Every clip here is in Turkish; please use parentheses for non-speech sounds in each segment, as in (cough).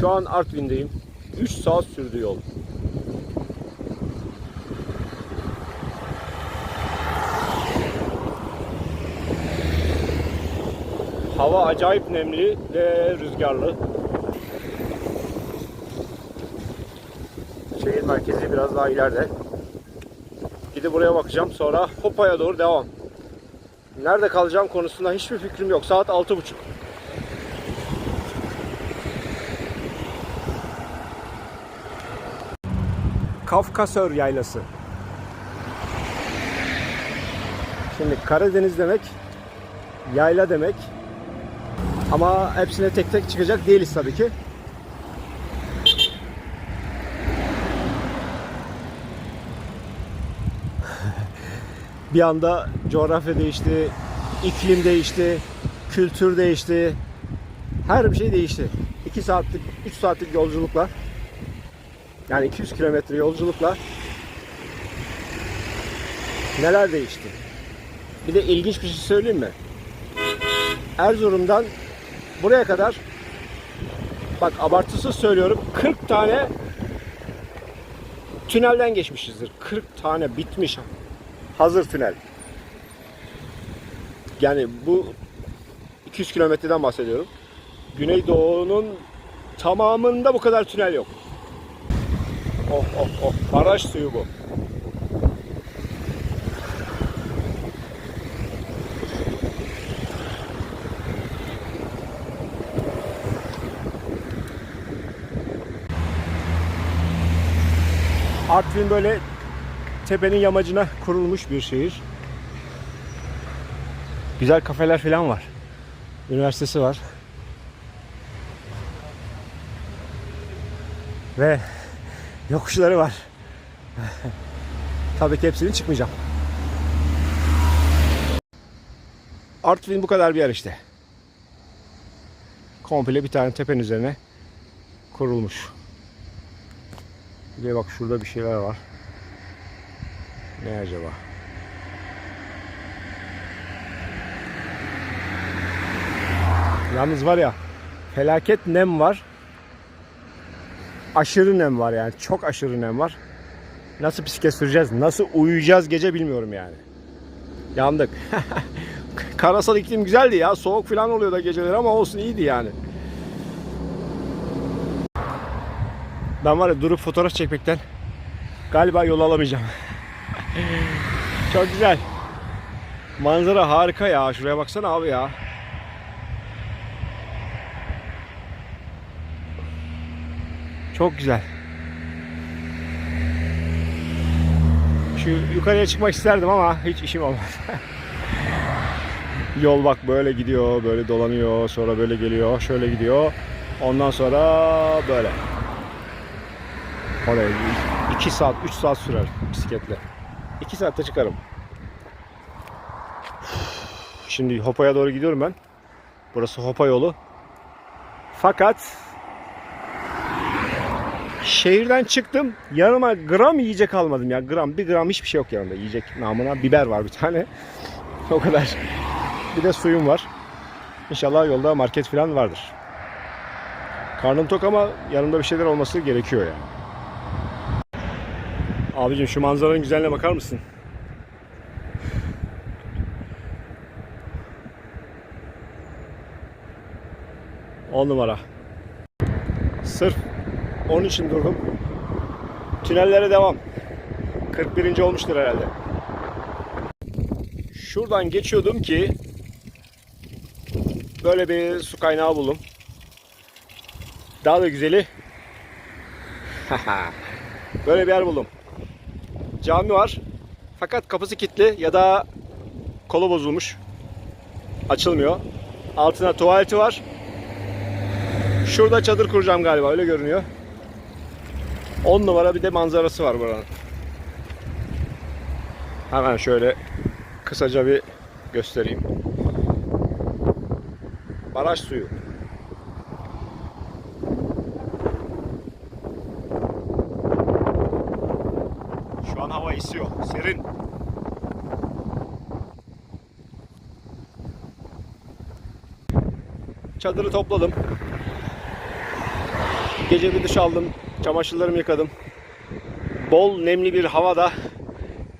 Şu an Artvin'deyim. 3 saat sürdü yol. Hava acayip nemli ve rüzgarlı. Şehir merkezi biraz daha ileride. Gidip buraya bakacağım. Sonra Hopa'ya doğru devam. Nerede kalacağım konusunda hiçbir fikrim yok. Saat 6.30. Kafkasör Yaylası. Şimdi Karadeniz demek yayla demek. Ama hepsine tek tek çıkacak değiliz tabii ki. (laughs) Bir anda coğrafya değişti, iklim değişti, kültür değişti. Her bir şey değişti. 2 saatlik, 3 saatlik yolculukla yani 200 kilometre yolculukla neler değişti? Bir de ilginç bir şey söyleyeyim mi? Erzurum'dan buraya kadar bak abartısız söylüyorum 40 tane tünelden geçmişizdir. 40 tane bitmiş hazır tünel. Yani bu 200 kilometreden bahsediyorum. Güneydoğu'nun tamamında bu kadar tünel yok. Oh oh oh baraj suyu bu. Artvin böyle tepenin yamacına kurulmuş bir şehir. Güzel kafeler falan var. Üniversitesi var. Ve yokuşları var. Tabii ki hepsini çıkmayacağım. Artvin bu kadar bir yer işte. Komple bir tane tepenin üzerine kurulmuş. Bir de bak şurada bir şeyler var. Ne acaba? Yalnız var ya felaket nem var. Aşırı nem var yani. Çok aşırı nem var. Nasıl bisiklet süreceğiz? Nasıl uyuyacağız gece bilmiyorum yani. Yandık. (laughs) Karasal iklim güzeldi ya. Soğuk falan oluyor da geceleri ama olsun iyiydi yani. Ben var ya durup fotoğraf çekmekten galiba yol alamayacağım. (laughs) Çok güzel. Manzara harika ya. Şuraya baksana abi ya. Çok güzel. Şu yukarıya çıkmak isterdim ama hiç işim olmadı. (laughs) Yol bak böyle gidiyor, böyle dolanıyor, sonra böyle geliyor, şöyle gidiyor. Ondan sonra böyle. Oraya 2 saat, 3 saat sürer bisikletle. 2 saatte çıkarım. Şimdi Hopa'ya doğru gidiyorum ben. Burası Hopa yolu. Fakat şehirden çıktım. Yanıma gram yiyecek almadım ya. Gram, bir gram hiçbir şey yok yanımda. Yiyecek namına biber var bir tane. (laughs) o kadar. Bir de suyum var. İnşallah yolda market falan vardır. Karnım tok ama yanımda bir şeyler olması gerekiyor yani. Abicim şu manzaranın güzelliğine bakar mısın? On numara. Sırf onun için durdum. Tünellere devam. 41. olmuştur herhalde. Şuradan geçiyordum ki böyle bir su kaynağı buldum. Daha da güzeli (laughs) böyle bir yer buldum. Cami var. Fakat kapısı kilitli ya da kolu bozulmuş. Açılmıyor. Altına tuvaleti var. Şurada çadır kuracağım galiba öyle görünüyor. 10 numara bir de manzarası var buranın. Hemen şöyle kısaca bir göstereyim. Baraj suyu. Şu an hava esiyor. Serin. Çadırı topladım. Gece bir duş aldım. Çamaşırlarımı yıkadım. Bol nemli bir havada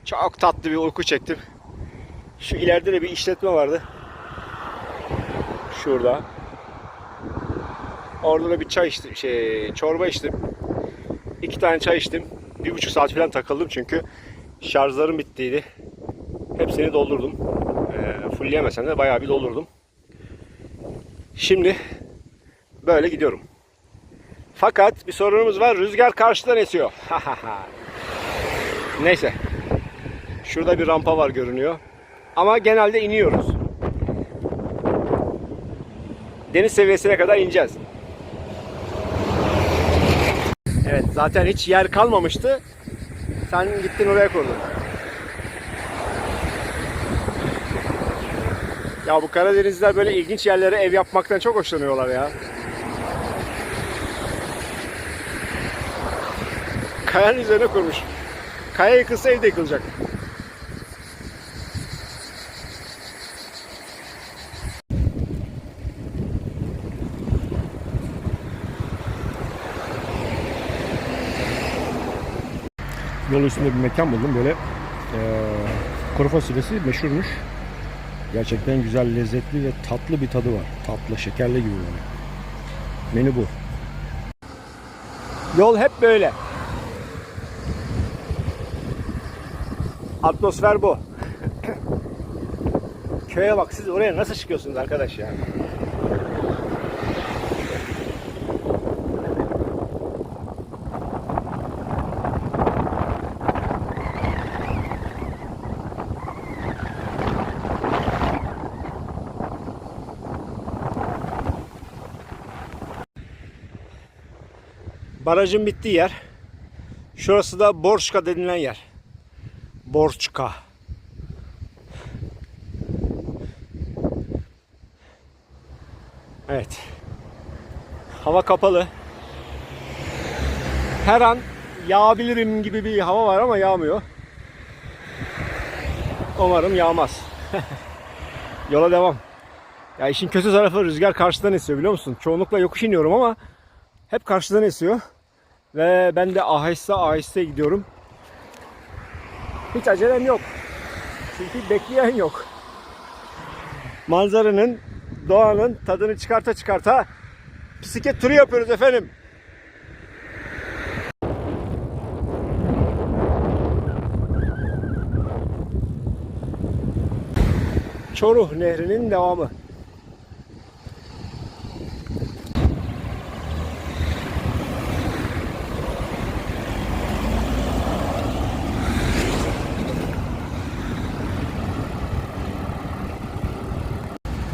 çok tatlı bir uyku çektim. Şu ileride de bir işletme vardı. Şurada. Orada da bir çay içtim, şey, çorba içtim. İki tane çay içtim. Bir buçuk saat falan takıldım çünkü şarjlarım bittiydi. Hepsini doldurdum. E, fullleyemesem de bayağı bir doldurdum. Şimdi böyle gidiyorum. Fakat bir sorunumuz var. Rüzgar karşıdan esiyor. (laughs) Neyse. Şurada bir rampa var görünüyor. Ama genelde iniyoruz. Deniz seviyesine kadar ineceğiz. Evet zaten hiç yer kalmamıştı. Sen gittin oraya kurdun. Ya bu Karadenizliler böyle ilginç yerlere ev yapmaktan çok hoşlanıyorlar ya. Kayanın üzerine kurmuş. Kaya yıkılsa ev de yıkılacak. Yol üstünde bir mekan buldum. Böyle eee kuru fasulyesi meşhurmuş. Gerçekten güzel, lezzetli ve tatlı bir tadı var. Tatlı, şekerli gibi böyle. Menü bu. Yol hep böyle. Atmosfer bu. Köye bak siz oraya nasıl çıkıyorsunuz arkadaş ya? Barajın bittiği yer. Şurası da Borçka denilen yer. Borçka. Evet. Hava kapalı. Her an yağabilirim gibi bir hava var ama yağmıyor. Umarım yağmaz. (laughs) Yola devam. Ya işin kötü tarafı rüzgar karşıdan esiyor biliyor musun? Çoğunlukla yokuş iniyorum ama hep karşıdan esiyor. Ve ben de aheste aheste gidiyorum. Hiç acelem yok. Çünkü bekleyen yok. Manzaranın, doğanın tadını çıkarta çıkarta bisiklet turu yapıyoruz efendim. Çoruh Nehri'nin devamı.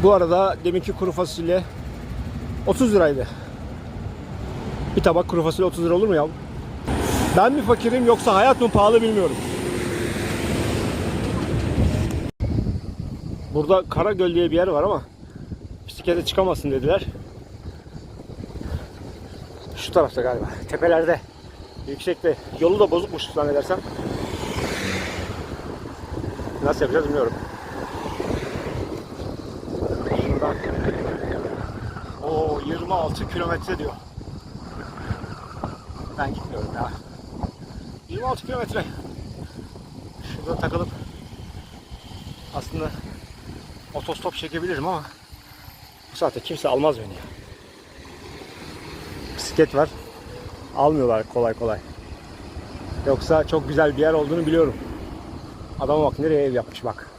Bu arada deminki kuru fasulye 30 liraydı. Bir tabak kuru fasulye 30 lira olur mu ya? Ben mi fakirim yoksa hayat mı pahalı bilmiyorum. Burada Karagöl diye bir yer var ama bisiklete çıkamazsın dediler. Şu tarafta galiba. Tepelerde. Yüksekte. Yolu da bozukmuş zannedersem. Nasıl yapacağız bilmiyorum. Şuradan. Oo 26 kilometre diyor. Ben gitmiyorum ya. 26 kilometre. Şurada takılıp aslında otostop çekebilirim ama bu saatte kimse almaz beni. Bisiklet var. Almıyorlar kolay kolay. Yoksa çok güzel bir yer olduğunu biliyorum. Adama bak nereye ev yapmış bak.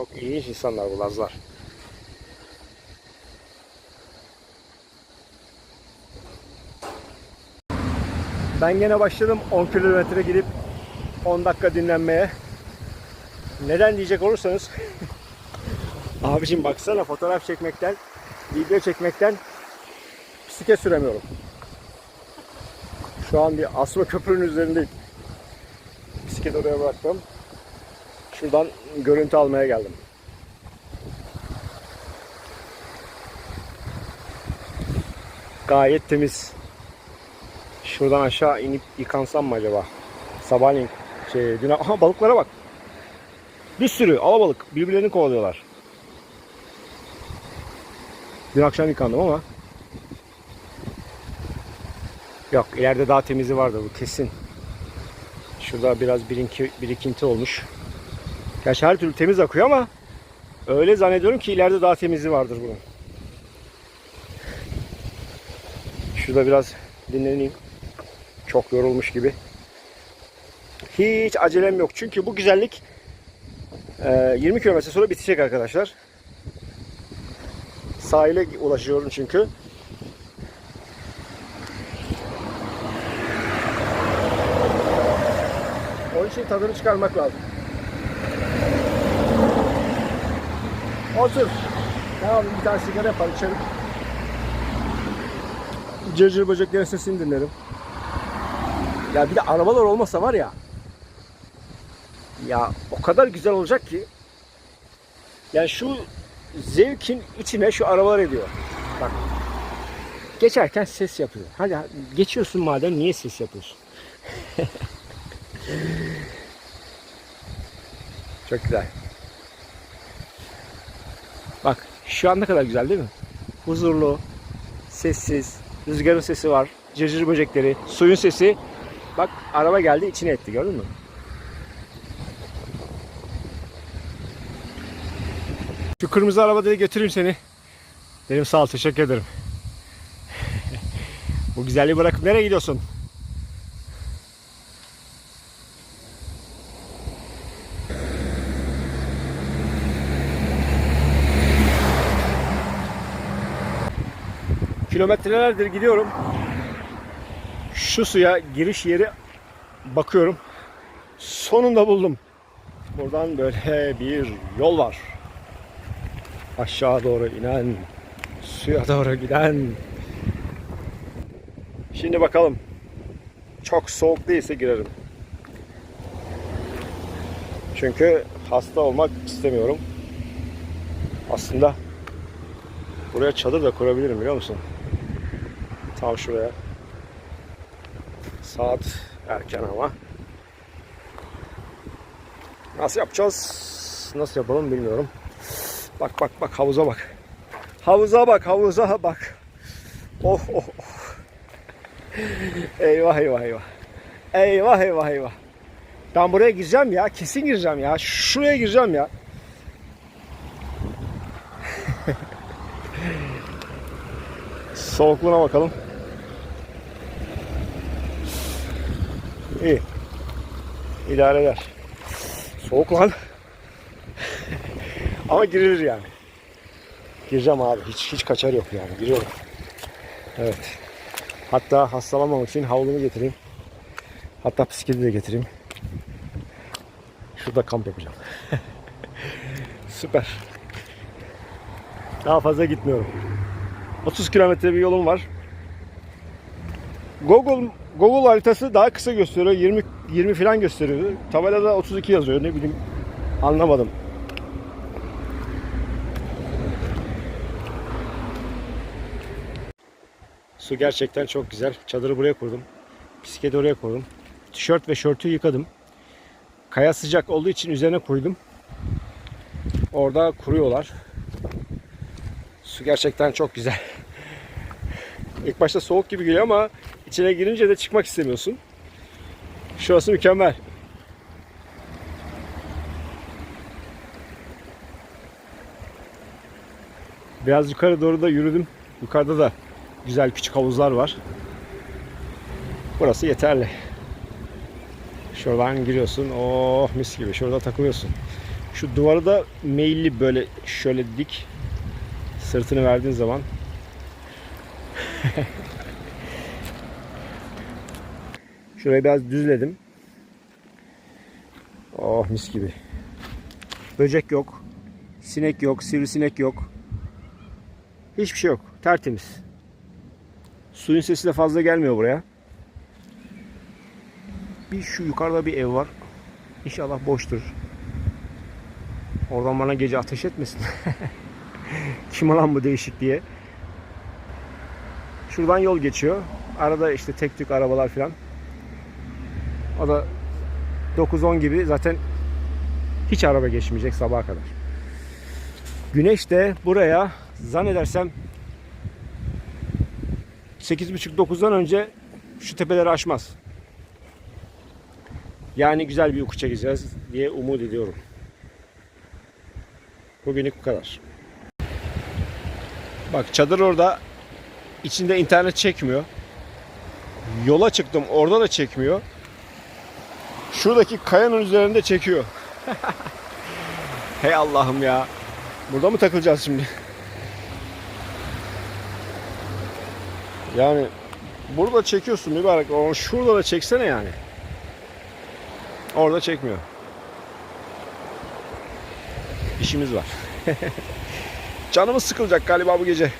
Çok ilginç insanlar bu Lazlar. Ben gene başladım 10 kilometre gidip 10 dakika dinlenmeye. Neden diyecek olursanız (laughs) Abicim baksana fotoğraf çekmekten, video çekmekten bisiklet süremiyorum. Şu an bir asma köprünün üzerindeyim. Bisiklet oraya bıraktım. Şuradan görüntü almaya geldim. Gayet temiz. Şuradan aşağı inip yıkansam mı acaba? Sabahleyin Şey, dün, aha balıklara bak. Bir sürü alabalık birbirlerini kovalıyorlar. Dün akşam yıkandım ama Yok ileride daha temizi vardı bu kesin. Şurada biraz birinki, birikinti olmuş. Gerçi her türlü temiz akıyor ama öyle zannediyorum ki ileride daha temizi vardır bunun. Şurada biraz dinleneyim. Çok yorulmuş gibi. Hiç acelem yok. Çünkü bu güzellik e, 20 kilometre sonra bitecek arkadaşlar. Sahile ulaşıyorum çünkü. Onun için tadını çıkarmak lazım. Otur. Tamam bir tane sigara yapalım içelim. Cırcır böceklerin sesini dinlerim. Ya bir de arabalar olmasa var ya. Ya o kadar güzel olacak ki. Yani şu zevkin içine şu arabalar ediyor. Bak. Geçerken ses yapıyor. Hadi geçiyorsun madem niye ses yapıyorsun? (laughs) Çok güzel. Bak şu an ne kadar güzel değil mi? Huzurlu, sessiz, rüzgarın sesi var, cırcır böcekleri, suyun sesi. Bak araba geldi içine etti gördün mü? Şu kırmızı arabada götüreyim seni. Dedim sağ ol teşekkür ederim. (laughs) Bu güzelliği bırakıp nereye gidiyorsun? Kilometrelerdir gidiyorum. Şu suya giriş yeri bakıyorum. Sonunda buldum. Buradan böyle bir yol var. Aşağı doğru inen, suya doğru giden. Şimdi bakalım. Çok soğuk değilse girerim. Çünkü hasta olmak istemiyorum. Aslında buraya çadır da kurabilirim biliyor musun? Tam şuraya. Saat erken ama. Nasıl yapacağız? Nasıl yapalım bilmiyorum. Bak bak bak havuza bak. Havuza bak havuza bak. Oh oh oh. Eyvah eyvah eyvah. Eyvah eyvah eyvah. Ben buraya gireceğim ya. Kesin gireceğim ya. Şuraya gireceğim ya. (laughs) Soğukluğuna bakalım. İyi. İdare eder. Soğuk lan. Ama girilir yani. Gireceğim abi. Hiç hiç kaçar yok yani. Giriyorum. Evet. Hatta hastalanmamak için havlumu getireyim. Hatta bisikleti de getireyim. Şurada kamp yapacağım. (laughs) Süper. Daha fazla gitmiyorum. 30 kilometre bir yolum var. Google Google haritası daha kısa gösteriyor. 20 20 falan gösteriyor. Tabelada 32 yazıyor. Ne bileyim anlamadım. Su gerçekten çok güzel. Çadırı buraya kurdum. Bisikleti oraya koydum. Tişört ve şörtü yıkadım. Kaya sıcak olduğu için üzerine koydum. Orada kuruyorlar. Su gerçekten çok güzel. İlk başta soğuk gibi geliyor ama içine girince de çıkmak istemiyorsun. Şurası mükemmel. Biraz yukarı doğru da yürüdüm. Yukarıda da güzel küçük havuzlar var. Burası yeterli. Şuradan giriyorsun. Oh mis gibi. Şurada takılıyorsun. Şu duvarı da meyilli böyle şöyle dik sırtını verdiğin zaman (laughs) Şurayı biraz düzledim. Oh mis gibi. Böcek yok. Sinek yok. Sivrisinek yok. Hiçbir şey yok. Tertemiz. Suyun sesi de fazla gelmiyor buraya. Bir şu yukarıda bir ev var. İnşallah boştur. Oradan bana gece ateş etmesin. (laughs) Kim olan bu değişik. Şuradan yol geçiyor. Arada işte tek tük arabalar falan. O da 9-10 gibi zaten hiç araba geçmeyecek sabaha kadar. Güneş de buraya zannedersem 8.30-9'dan önce şu tepeleri aşmaz. Yani güzel bir uyku çekeceğiz diye umut ediyorum. Bugünlük bu kadar. Bak çadır orada içinde internet çekmiyor. Yola çıktım orada da çekmiyor. Şuradaki kayanın üzerinde çekiyor. (laughs) Hey Allah'ım ya. Burada mı takılacağız şimdi? Yani burada çekiyorsun mübarek. Ama şurada da çeksene yani. Orada çekmiyor. İşimiz var. (laughs) Canımız sıkılacak galiba bu gece.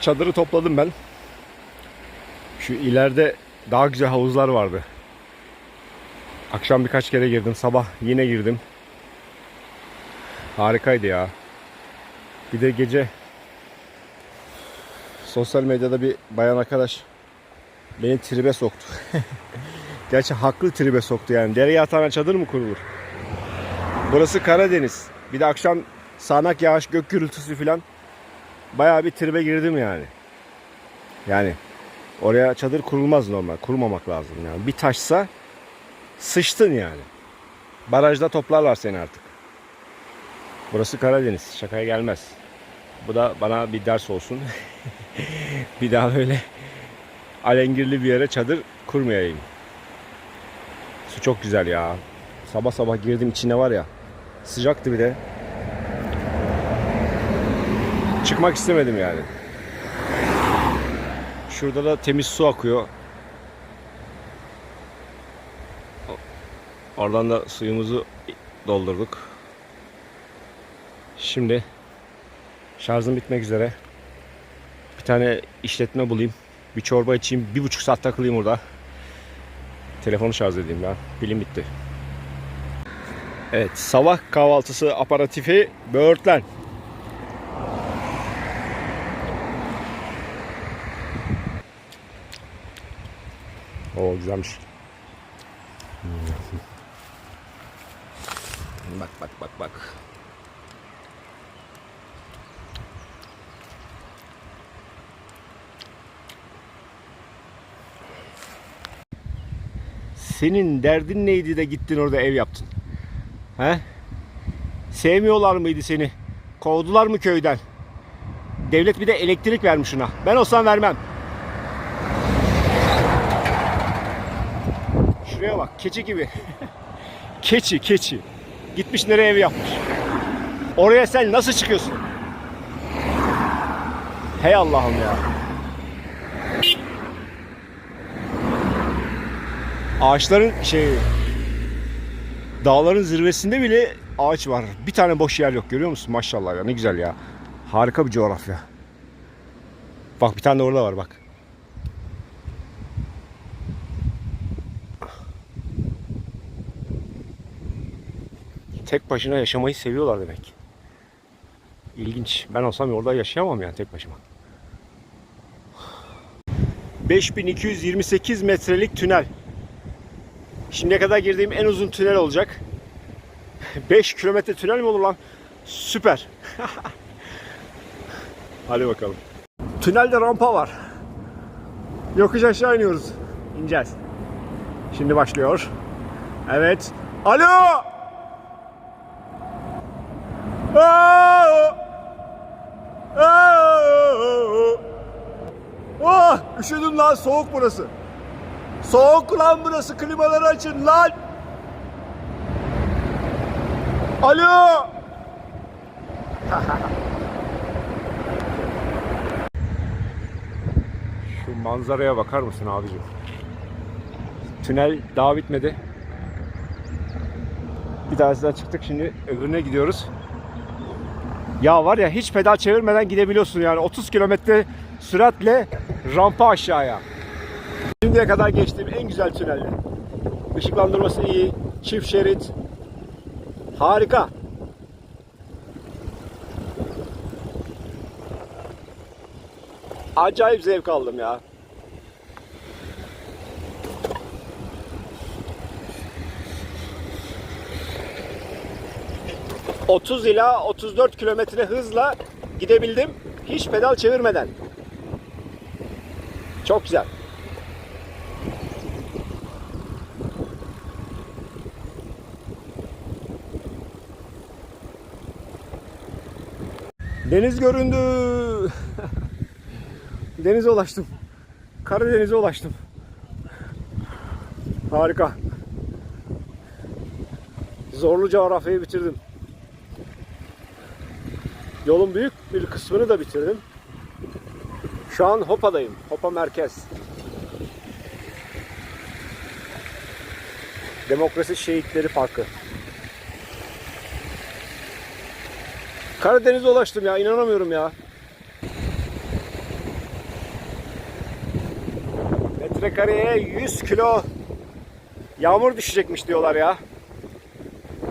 Çadırı topladım ben. Şu ileride daha güzel havuzlar vardı. Akşam birkaç kere girdim. Sabah yine girdim. Harikaydı ya. Bir de gece sosyal medyada bir bayan arkadaş beni tribe soktu. (laughs) Gerçi haklı tribe soktu yani. Dere yatağına çadır mı kurulur? Burası Karadeniz. Bir de akşam sağanak yağış, gök gürültüsü falan. Bayağı bir tribe girdim yani. Yani oraya çadır kurulmaz normal. Kurmamak lazım yani. Bir taşsa sıçtın yani. Barajda toplarlar seni artık. Burası Karadeniz. Şakaya gelmez. Bu da bana bir ders olsun. (laughs) bir daha böyle alengirli bir yere çadır kurmayayım. Su çok güzel ya. Sabah sabah girdim içine var ya. Sıcaktı bir de. Çıkmak istemedim yani. Şurada da temiz su akıyor. Oradan da suyumuzu doldurduk. Şimdi şarjım bitmek üzere. Bir tane işletme bulayım. Bir çorba içeyim. Bir buçuk saat takılayım orada. Telefonu şarj edeyim ben. Pilim bitti. Evet sabah kahvaltısı aparatifi böğürtlen. Oo güzelmiş. Bak bak bak bak. Senin derdin neydi de gittin orada ev yaptın? He? Sevmiyorlar mıydı seni? Kovdular mı köyden? Devlet bir de elektrik vermiş ona. Ben olsam vermem. Şuraya bak keçi gibi. (laughs) keçi keçi. Gitmiş nereye ev yapmış. Oraya sen nasıl çıkıyorsun? Hey Allah'ım ya. Ağaçların şey dağların zirvesinde bile ağaç var. Bir tane boş yer yok görüyor musun? Maşallah ya ne güzel ya. Harika bir coğrafya. Bak bir tane orada var bak. Tek başına yaşamayı seviyorlar demek. İlginç. Ben olsam orada yaşayamam yani tek başıma. 5228 metrelik tünel. Şimdiye kadar girdiğim en uzun tünel olacak. 5 kilometre tünel mi olur lan? Süper. (laughs) Hadi bakalım. Tünelde rampa var. Yokuş aşağı iniyoruz. İneceğiz. Şimdi başlıyor. Evet. Alo! Aa! Aa! Oh! Üşüdüm lan soğuk burası. Soğuk lan burası klimaları açın lan. Alo. (laughs) Şu manzaraya bakar mısın abicim? Tünel daha bitmedi. Bir tanesinden çıktık şimdi öbürüne gidiyoruz. Ya var ya hiç pedal çevirmeden gidebiliyorsun yani 30 kilometre süratle rampa aşağıya. Şimdiye kadar geçtiğim en güzel tünelde. Işıklandırması iyi, çift şerit. Harika. Acayip zevk aldım ya. 30 ila 34 kilometre hızla gidebildim. Hiç pedal çevirmeden. Çok güzel. Deniz göründü. (laughs) Denize ulaştım. Karadeniz'e ulaştım. Harika. Zorlu coğrafyayı bitirdim. Yolun büyük bir kısmını da bitirdim. Şu an Hopa'dayım. Hopa merkez. Demokrasi Şehitleri Parkı. Karadeniz'e ulaştım ya inanamıyorum ya. Metrekareye 100 kilo yağmur düşecekmiş diyorlar ya.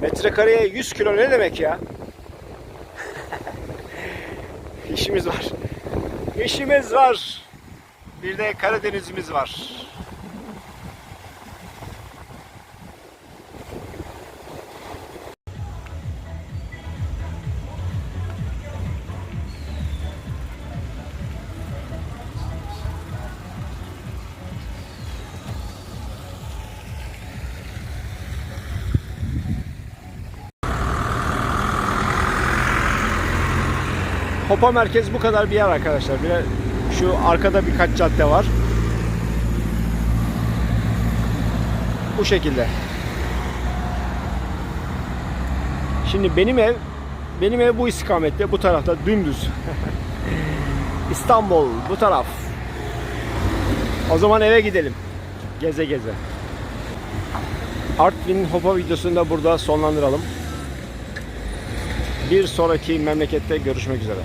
Metrekareye 100 kilo ne demek ya? İşimiz var. İşimiz var. Bir de Karadeniz'imiz var. Hopa merkez bu kadar bir yer arkadaşlar. Bir şu arkada birkaç cadde var. Bu şekilde. Şimdi benim ev benim ev bu istikamette, bu tarafta dümdüz. (laughs) İstanbul bu taraf. O zaman eve gidelim. Geze geze. Artvin Hopa videosunu da burada sonlandıralım. Bir sonraki memlekette görüşmek üzere.